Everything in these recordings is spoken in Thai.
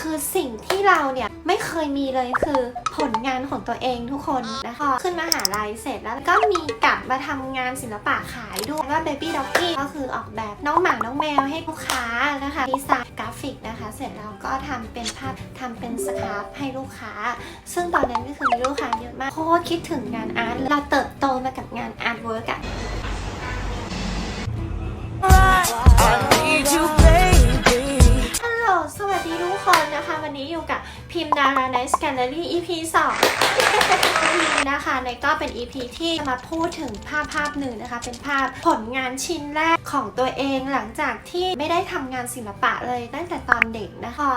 คือสิ่งที่เราเนี่ยไม่เคยมีเลยคือผลงานของตัวเองทุกคนนะคะขึ้นมหาลัยเสร็จแล้วก็มีกลับมาทำงานศิลปะขายด้วยว่า Baby Doggy ก็คือออกแบบน้องหมาน้องแมวให้ลูกค้านะคะดีไซน์กราฟิกนะคะ เสร็จแล้วก็ทำเป็นภาพทำเป็นสครับให้ลูกค้า ซึ่งตอนนั้นก็คือมีลูกค้าเยอะมากโคตรคิดถึงงานอาร์ตเลยเราเติบโตมากับงานอาร์ตเวิร์กอะ I need you, baby. คนนะคะ วันนี้อยู่กับพิมพ์ดาราในสแกนเลอรี่ EP 2นี้นะคะในก็เป็น EP ที่จะมาพูดถึงภาพภาพหนึ่งนะคะ เป็นภาพผลงานชิ้นแรกของตัวเองหลังจากที่ไม่ได้ทำงานศิลปะเลยตั้งแต่ตอนเด็กนะคะ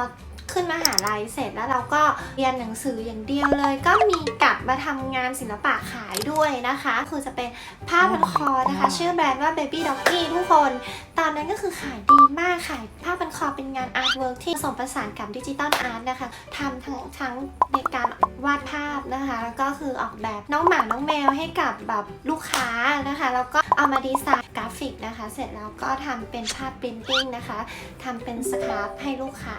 ขึ้นมหาลัยเสร็จแล้วเราก็เรียนหนังสืออย่างเดียวเลย ก็มีกลับมาทำงานศิลปะขายด้วยนะคะ คือจะเป็นผ้าพันคอนะคะ ชื่อแบรนด์ว่า Baby Doggy ทุกคน ตอนนั้นก็คือขายดีมากขายผ้าพันคอเป็นงานอาร์ตเวิร์กที่ผสมผสานกับดิจิตอลอาร์ตนะคะทำทั้งทั้งในการวาดภาพนะคะแล้วก็คือออกแบบน้องหมาน้องแมวให้กับแบบลูกค้านะคะ แล้วก็เอามาดีไซน์ ฟิกนะคะ เสร็จแล้วก็ทำเป็นภาพปรินติ้งนะคะทำเป็นสครับให้ลูกค้า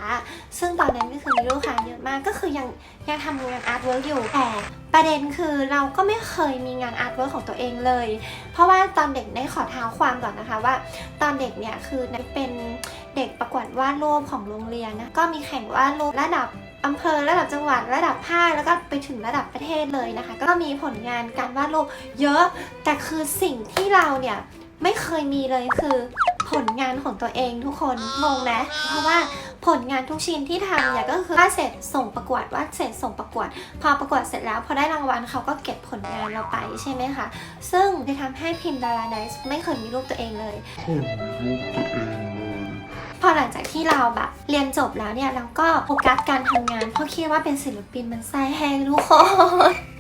ซึ่งตอนนั้นก็คือมีลูกค้าเยอะมากก็คือยังยังทำงานอาร์ตเวิร์กอยู่แต่ประเด็นคือเราก็ไม่เคยมีงานอาร์ตเวิร์กของตัวเองเลย เพราะว่าตอนเด็กได้ขอเท้าความก่อนนะคะว่า ตอนเด็กเนี่ยคือเป็นเด็กประกวดวาดรูปของโรงเรียนนะก็มีแข่งวาดรูประดับอำเภอระดับจังหวัดระดับภาคแล้วก็ไปถึงระดับประเทศเลยนะคะ ก็มีผลงานการวาดรูปเยอะแต่คือสิ่งที่เราเนี่ย ไม่เคยมีเลยคือผลงานของตัวเองทุกคนงงไหมเพราะว่าผลงานทุกชิ้นที่ทำเนี่ยก็คือวาดเสร็จส่งประกวดวาดเสร็จส่งประกวด พอประกวดเสร็จแล้วพอได้รางวัลเขาก็เก็บผลงานเราไปใช่ไหมคะ ซึ่งจะทำให้พิมพ์ดาราไนซ์ไม่เคยมีรูปตัวเองเลย พอหลังจากที่เราแบบเรียนจบแล้วเนี่ยเราก็โฟกัสการทำงานเพราะคิดว่าเป็นศิลปินมันไส้แห้งทุกคนเ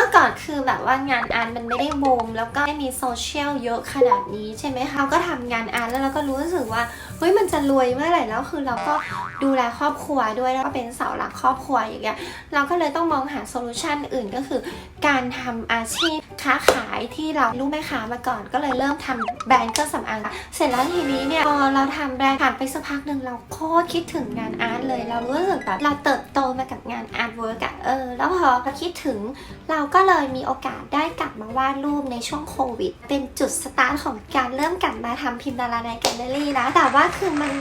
มื่อก่อนคือแบบว่างานอาร์ตมันไม่ได้บูมแล้วก็ไม่มีโซเชียลเยอะขนาดนี้ใช่ไหมคะเราก็ทำงานอาร์ตแล้วเราก็รู้สึกว่าเฮ้ยมันจะรวยเมื่อไหร่แล้วคือเราก็ดูแลครอบครัวด้วยแล้วก็เป็นเสาหลักครอบครัวอย่างเงี้ยเราก็เลยต้องมองหาโซลูชันอื่นก็คือ การทำอาชีพ ค้าขายที่เรารู้แม่ค้ามาก่อน ก็เลยเริ่มทำแบรนด์เครื่องสำอางเสร็จแล้วทีนี้เนี่ยพอเราทำแบรนด์ผ่านไปสักพักหนึ่งเราโคตรคิดถึงงานอาร์ตเลย เรารู้สึกแบบเราเติบโตมากับงานอาร์ตเวิร์กอะเออ แล้วพอเราคิดถึง เราก็เลยมีโอกาสได้กลับมาวาดรูปในช่วงโควิด เป็นจุดสตาร์ทของการเริ่มกลับมาทำพิมพ์ดาราในแกลเลอรี่นะแต่ว่าคือมัน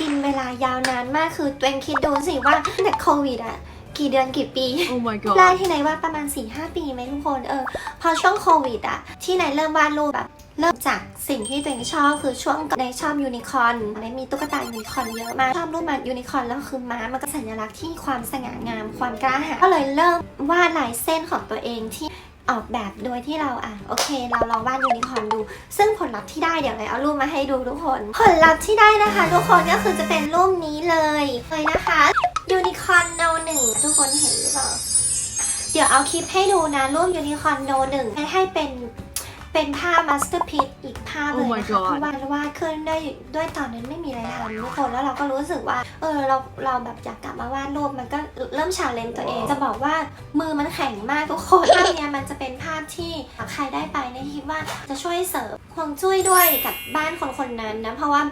กินเวลายาวนานมากคือตัวเองคิดดูสิว่าแต่โควิดอะ กี่เดือนกี่ปี Oh my ได้ god. ที่ไหนว่าประมาณ4-5ปีไหมทุกคนเออพอช่วงโควิดอะที่ไหนเริ่มวาดรูปแบบเริ่มจากสิ่งที่ตัวเองชอบคือช่วงในชอบยูนิคอร์นในมีตุ๊กตายูนิคอร์นเยอะมากชอบรูปมายูนิคอร์นแล้วคือม้ามันก็สัญลักษณ์ที่ความสง่างามความกล้าหาญก็เลยเริ่มวาดลายเส้นของตัวเองที่ออกแบบโดยที่เราอะโอเค เราลองวาดยูนิคอร์นดู ซึ่งผลลัพธ์ที่ได้เดี๋ยวเลยเอารูปมาให้ดูทุกคน ผลลัพธ์ที่ได้นะคะ ทุกคนก็คือจะเป็นรูปนี้เลยเลยนะคะ ยูนิคอร์นโนหนึ่งทุกคนเห็นหรือเปล่า เดี๋ยวเอาคลิปให้ดูนะ รูปยูนิคอร์นโนหนึ่งให้ให้เป็นเป็นภาพมาสเตอร์พีซอีกภาพเลย Oh my นะคะ God เพราะว่าวาดขึ้นได้ด้วยตอนนั้นไม่มีอะไรทำทุกคนแล้วเราก็รู้สึกว่า เออเราเราแบบอยากกลับมาวาดรูปมันก็เริ่มชาเลนจ์ตัวเองจะบอกว่ามือมันแข็งมากทุกคนภาพเนี้ยมันจะเป็นภาพที่ใครได้ไปเนี่ยคิดว่าจะช่วยเสริมควงจุ้ยด้วยกับบ้านคนคนนั้นนะเพราะว่า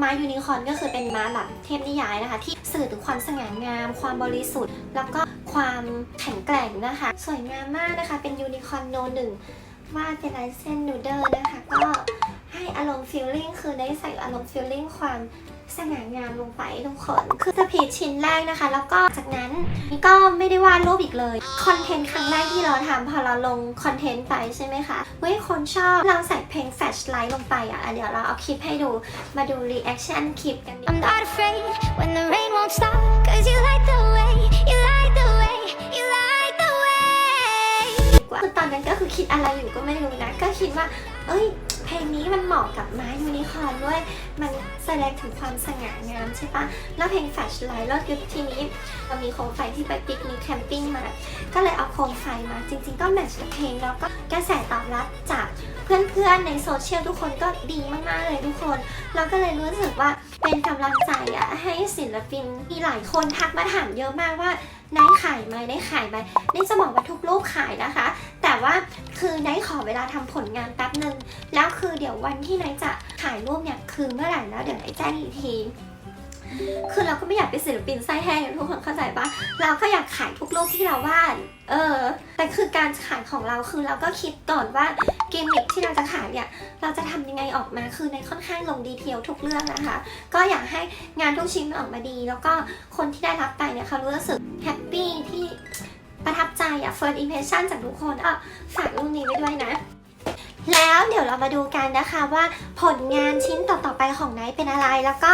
ม้ายูนิคอร์นก็คือเป็นม้าหลังเทพนิยายนะคะ ที่สื่อถึงความสง่างาม ความบริสุทธิ์ แล้วก็ความแข็งแกร่งนะคะ สวยงามมากนะคะ เป็นยูนิคอร์นโนหนึ่งวาดเป็นลายเส้นนูเดิลนะคะ ก็ให้อารมณ์ฟีลลิ่งคือได้ใส่อารมณ์ฟีลลิ่งความ สง่างามลงไปทุกคนคือสพีชชิ้นแรกนะคะ แล้วก็จากนั้นก็ไม่ได้วาดรูปอีกเลยคอนเทนต์ครั้งแรกที่เราทำพอเราลงคอนเทนต์ไปใช่ไหมคะเฮ้ยคนชอบเราใส่เพลงแฟชไลท์ลงไปอะเดี๋ยวเราเอาคลิปให้ดูมาดูรีแอคชั่นคลิปกันดีก I'm ว่า อนนั้นก็คือคิดอะไรอยู่ก็ไม่รู้นะ ก็คิดว่า เอ้ย เพลงนี้มันเหมาะกับม้ายูนิคอร์นด้วย มันแสดงถึงความสง่างามใช่ปะแล้วเพลงแฟชไลท์แล้วคือทีนี้เรามีโคมไฟที่ไปปิกนิกแคมปิ้งมา ก็เลยเอาโคมไฟมา จริง ๆ ก็แมทช์กับเพลงแล้วก็กระแสตอบรับจากเพื่อนๆในโซเชียลทุกคนก็ดีมากๆเลยทุกคน เราก็เลยรู้สึกว่าเป็นกำลังใจอะให้ศิลปินมีหลายคนทักมาถามเยอะมากว่าไนท์ขายไหมไนท์ขายไหมนี่จะบอกว่าทุกรูปขายนะคะ ว่าคือไนท์ขอเวลาทำผลงานแป๊บหนึ่งแล้วคือเดี๋ยววันที่ไนท์จะถ่ายรูปเนี่ยคือเมื่อไหร่แล้วเดี๋ยวไนท์แจ้งอีกทีคือเราก็ไม่อยากเป็นศิลปินไส้แห้งทุกคนเข้าใจปะเราก็อยากขายทุกรูปที่เราวาด เออ แต่คือการขายของเราคือเราก็คิดก่อนว่าเกมมิคที่เราจะขายเนี่ย เราจะทำยังไงออกมา คือในค่อนข้างลงดีเทลทุกเรื่องนะคะ ก็อยากให้งานทุกชิ้นออกมาดี แล้วก็คนที่ได้รับไปเนี่ยเขารู้สึกแฮปปี้ที่ ประทับใจอะ first impression จากทุกคนอะฝากรูปนี้ไว้ด้วยนะ แล้วเดี๋ยวเรามาดูกันนะคะว่าผลงานชิ้นต่อๆไปของไนท์เป็นอะไรแล้วก็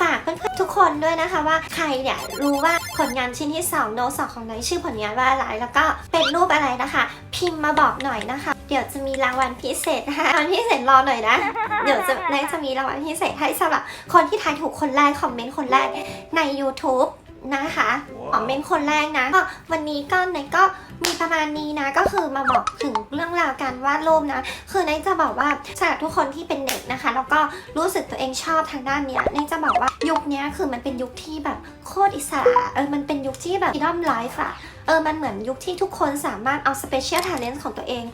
ฝากเพื่อนๆทุกคนด้วยนะคะว่าใครเนี่ยรู้ว่าผลงานชิ้นที่2โน้ตสองของไนท์ชื่อผลงานว่าอะไร แล้วก็เป็นรูปอะไรนะคะ พิมพ์มาบอกหน่อยนะคะ เดี๋ยวจะมีรางวัลพิเศษนะคะรางวัลพิเศษรอหน่อยนะ เดี๋ยวจะไนท์จะมีรางวัลพิเศษให้สำหรับคนที่ทายถูกคนแรกคอมเมนต์คนแรกใน YouTube นะคะ คอมเมนคนแรกนะก็วันนี้ก็ไนก็มีประมาณนี้นะ ก็คือมาบอกถึงเรื่องราวการวาดรูปนะ คือไนจะบอกว่าสำหรับทุกคนที่เป็นเด็กนะคะ แล้วก็รู้สึกตัวเองชอบทางด้านเนี้ยไนจะบอกว่ายุคนี้คือมันเป็นยุคที่แบบโคตรอิสระเออมันเป็นยุคที่แบบ freedom life อะเออ มันเหมือนยุคที่ทุกคนสามารถเอา special talent ของตัวเอง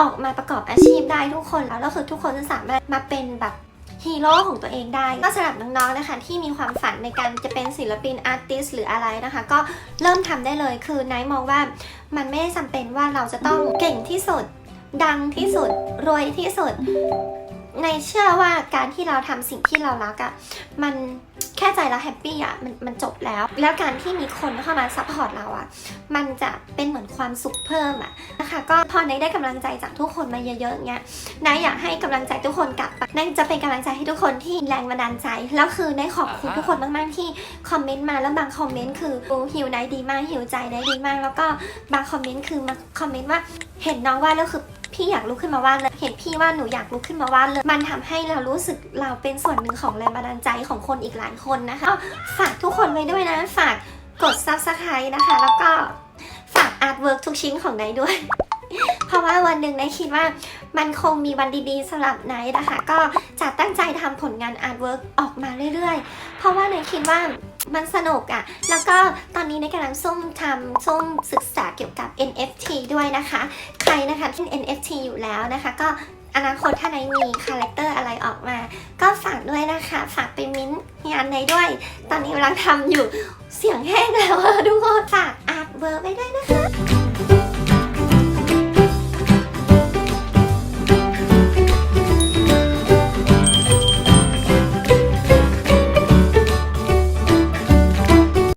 ออกมาประกอบอาชีพได้ทุกคนแล้วแล้วคือทุกคนจะสามารถมาเป็นแบบ ฮีโร่ของตัวเองได้ก็สำหรับน้องๆนะคะที่มีความฝันในการจะเป็นศิลปินอาร์ติสหรืออะไรนะคะ ก็เริ่มทำได้เลยคือไนท์มองว่ามันไม่จำเป็นว่าเราจะต้องเก่งที่สุด ดังที่สุด รวยที่สุด ในเชื่อว่าการที่เราทำสิ่งที่เรารักอะ่ะมันแค่ใจเราแฮปปี้อะ่ะมันมันจบแล้ว แล้วการที่มีคนเข้ามาซัพพอร์ตเราอะ่ะมันจะเป็นเหมือนความสุขเพิ่มอะนะคะก็พอในได้กำลังใจจากทุกคนมาเยอะๆอย่างเงี้ยนายอยากให้กำลังใจทุกคนกลับไปนายจะเป็นกำลังใจให้ทุกคนที่แรงบันดาลใจแล้วคือในขอบคุณทุกคนมากๆที่คอมเมนต์มาแล้วบางคอมเมนต์คือโอ้หิวนายดีมากหิวใจนายดีมาก แล้วก็บางคอมเมนต์คือมาคอมเมนต์ว่าเห็นน้องว่าแล้วคือ พี่อยากลุกขึ้นมาวาดเลย เห็นพี่ว่าหนูอยากลุกขึ้นมาวาดเลย มันทำให้เรารู้สึกเราเป็นส่วนหนึ่งของแรงบันดาลใจของคนอีกหลายคนนะคะฝากทุกคนไว้ด้วยนะ ฝากกด subscribe นะคะ แล้วก็ฝากอาร์ตเวิร์กทุกชิ้นของไนท์ด้วย เพราะว่าวันหนึ่งไนท์คิดว่ามันคงมีวันดีๆสำหรับไนท์นะคะ ก็จะตั้งใจทำผลงานอาร์ตเวิร์กออกมาเรื่อยๆ เพราะว่าไนท์คิดว่า มันสนุกอะ่ะ แล้วก็ตอนนี้ในกำลังส้มทำส้มศึกษาเกี่ยวกับ NFT ด้วยนะคะ ใครนะคะที่ NFT อยู่แล้วนะคะ ก็อนาคตถ้าในมีคาแรคเตอร์อะไรออกมา ก็ฝากด้วยนะคะ ฝากไปมิ้นท์งานในด้วย ตอนนี้กำลังทำอยู่เสียงแห้งแล้วทุกคนฝากอาร์ตเวิร์ไว้ด้วยนะคะ